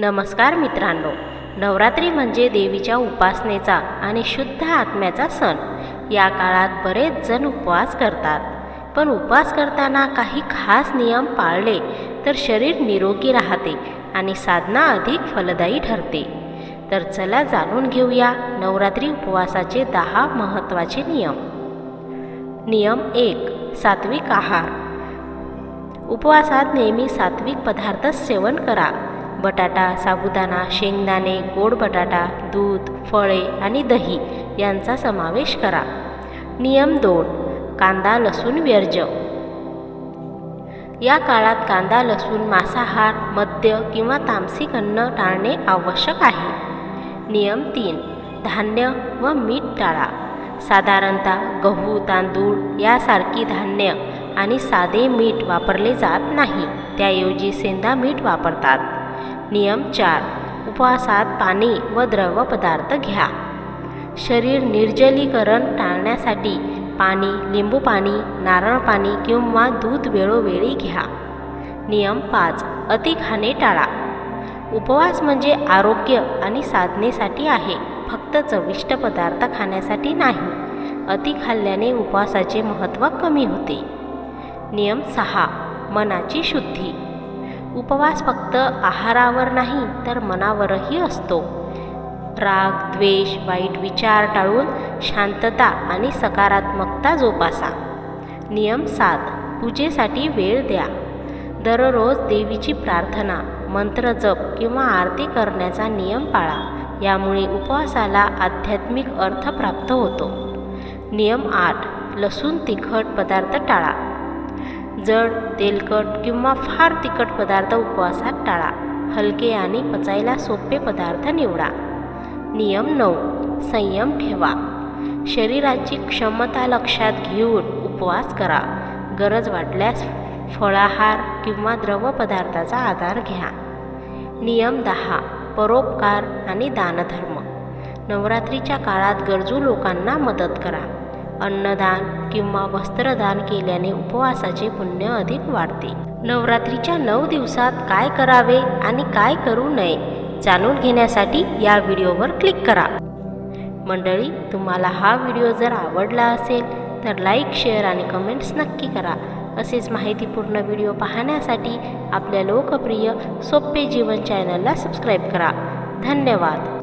नमस्कार मित्रांनो. नवरात्री म्हणजे देवीच्या उपासनेचा आणि शुद्ध आत्म्याचा सण. या काळात बरेच जण उपवास करतात. पण उपवास करताना काही खास नियम पाळले तर शरीर निरोगी राहते आणि साधना अधिक फलदायी ठरते. तर चला जाणून घेऊया नवरात्री उपवासाचे दहा महत्त्वाचे नियम. नियम एक सात्विक आहार. उपवासात नेहमी सात्विक पदार्थ सेवन करा. बटाटा साबुदाणा शेंगदाणे गोड बटाटा दूध फळे आणि दही यांचा समावेश करा. नियम दोन. कांदा लसूण व्यर्ज. या काळात कांदा लसूण मांसाहार मद्य किंवा तामसिक अन्न टाळणे आवश्यक आहे. नियम तीन. धान्य व मीठ टाळा. साधारणतः गहू तांदूळ यासारखी धान्य आणि साधे मीठ वापरले जात नाही. त्याऐवजी सेंदा मीठ वापरतात. नियम चार. उपवासात पाणी व द्रव पदार्थ घ्या. शरीर निर्जलीकरण टाळण्यासाठी पाणी लिंबू पाणी नारळ पाणी किंवा दूध वेळोवेळी घ्या. नियम पाच. अति खाणे टाळा. उपवास म्हणजे आरोग्य आणि साधनेसाठी आहे. फक्त चविष्ट पदार्थ खाण्यासाठी नाही. अति खाल्ल्याने उपवासाचे महत्त्व कमी होते. नियम सहा. मनाची शुद्धी. उपवास फक्त आहारावर नाही तर मनावरही असतो. राग द्वेष वाईट विचार टाळून शांतता आणि सकारात्मकता जोपासा. नियम सात पूजेसाठी वेळ द्या. दररोज देवीची प्रार्थना मंत्र जप किंवा आरती करण्याचा नियम पाळा. यामुळे उपवासाला आध्यात्मिक अर्थ प्राप्त होतो. नियम आठ लसूण तिखट पदार्थ टाळा. जड तेलकट किंवा फार तिखट पदार्थ उपवासात टाळा. हलके आणि पचायला सोपे पदार्थ निवडा. नियम नऊ. संयम ठेवा. शरीराची क्षमता लक्षात घेऊन उपवास करा. गरज वाटल्यास फळाहार किंवा द्रव पदार्थाचा आधार घ्या. नियम दहा. परोपकार आणि दानधर्म. नवरात्रीच्या काळात गरजू लोकांना मदत करा. अन्नदान किंवा वस्त्रदान केल्याने उपवासाचे पुण्य अधिक वाढते. नवरात्रीच्या नऊ दिवसात काय करावे आणि काय करू नये जाणून घेण्यासाठी या व्हिडिओवर क्लिक करा. मंडळी तुम्हाला हा व्हिडिओ जर आवडला असेल तर लाईक शेअर आणि कमेंट्स नक्की करा. असेच माहितीपूर्ण व्हिडिओ पाहण्यासाठी आपल्या लोकप्रिय सोपे जीवन चॅनलला सबस्क्राईब करा. धन्यवाद.